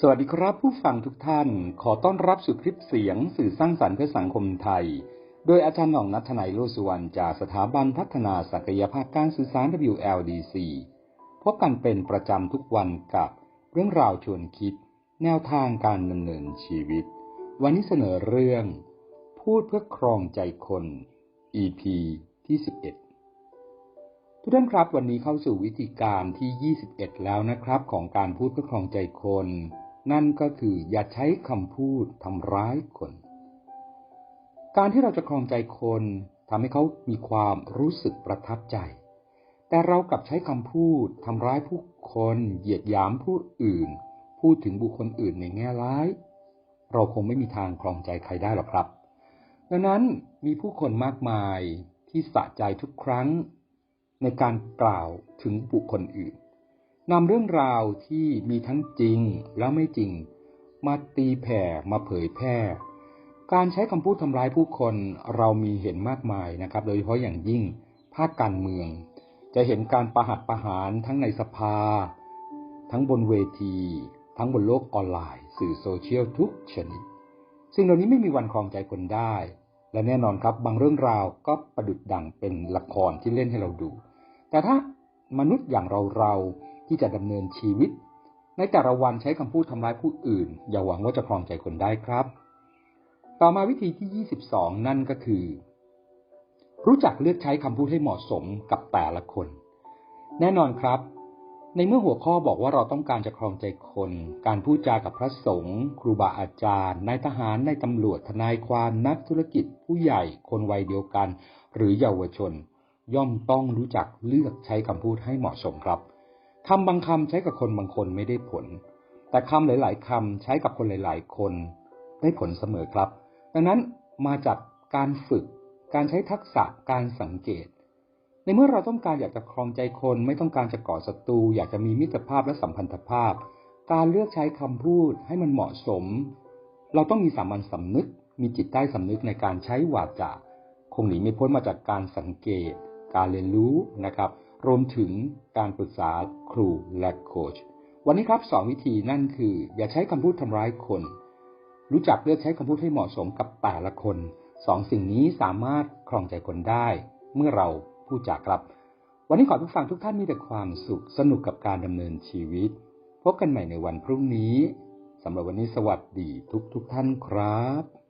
สวัสดีครับผู้ฟังทุกท่าน ขอต้อนรับสู่คลิปเสียงสื่อสร้างสรรค์เพื่อสังคมไทย โดยอาจารย์หน่องนัทนายโลสุวรรณจากสถาบันพัฒนาศักยภาพการสื่อสาร WLDC พบกันเป็นประจำทุกวันกับเรื่องราวชวนคิด แนวทางการดำเนินชีวิต วันนี้เสนอเรื่อง พูดเพื่อครองใจคน EP ที่ 11 ทุกท่านครับวันนี้เข้าสู่วิธีการที่ 21 แล้วนะครับ ของการพูดเพื่อครองใจคน นั่นก็คืออย่าใช้คำพูดทำร้ายคน การที่เราจะครองใจคนทำให้เขามีความรู้สึกประทับใจ แต่เรากลับใช้คำพูดทำร้ายผู้คนเหยียดหยามผู้อื่น พูดถึงบุคคลอื่นในแง่ร้าย เราคงไม่มีทางครองใจใครได้หรอกครับ ดังนั้นมีผู้คนมากมายที่สะใจทุกครั้ง ในการกล่าวถึงบุคคลอื่น นำเรื่องราวที่มีทั้งจริงและไม่จริง มาตีแผ่มาเผยแพร่ การใช้คำพูดทำร้ายผู้คนเรามีเห็นมากมายนะครับ โดยเฉพาะอย่างยิ่งภาคการเมือง จะเห็นการประหัตประหารทั้งในสภา ทั้งบนเวที ทั้งบนโลกออนไลน์ สื่อโซเชียลทุกชนิด สิ่งเหล่านี้ไม่มีวันครองใจคนได้ และแน่นอนครับบางเรื่องราวก็ประดุดดังเป็นละครที่เล่นให้เราดู แต่ถ้ามนุษย์อย่างเราเรา ที่จะดำเนินชีวิต ในแต่ละวันใช้คำพูดทำร้ายผู้อื่น อย่าหวังว่าจะครองใจคนได้ครับ ต่อมาวิธีที่ 22 นั่นก็คือ รู้จักเลือกใช้คำพูดให้เหมาะสมกับแต่ละคน แน่นอนครับ ในเมื่อหัวข้อบอกว่าเราต้องการจะครองใจคน การพูดจากับพระสงฆ์ครูบาอาจารย์นายทหารนายตำรวจทนายความนักธุรกิจ ผู้ใหญ่คนวัยเดียวกัน หรือเยาวชนย่อมต้องรู้จักเลือกใช้คำพูดให้เหมาะสมครับ คำบางคำใช้กับคนบางคนไม่ได้ผล แต่คำหลาย ๆคำใช้กับคนหลาย ๆ คนได้ผลเสมอครับ ดังนั้นมาจากการฝึก การใช้ทักษะการสังเกต ในเมื่อเราต้องการอยากจะครองใจคน ไม่ต้องการจะก่อศัตรูอยากจะมีมิตรภาพและสัมพันธภาพ การเลือกใช้คำพูดให้มันเหมาะสม เราต้องมีสามัญสำนึก มีจิตใต้สำนึกในการใช้วาจาคงหนีไม่พ้นมาจากการสังเกต การเรียนรู้นะครับ รวมถึงการปรึกษาครูและโค้ชวันนี้ครับสองวิธีนั่นคือ อย่าใช้คำพูดทำร้ายคน รู้จักเลือกใช้คำพูดให้เหมาะสมกับแต่ละคนสองสิ่งนี้สามารถครองใจคนได้ เมื่อเราพูดจาครับ วันนี้ขอทุกฟังทุกท่านมีแต่ความสุขสนุกกับการดำเนินชีวิต พบกันใหม่ในวันพรุ่งนี้สำหรับวันนี้สวัสดีทุกทุกท่านครับ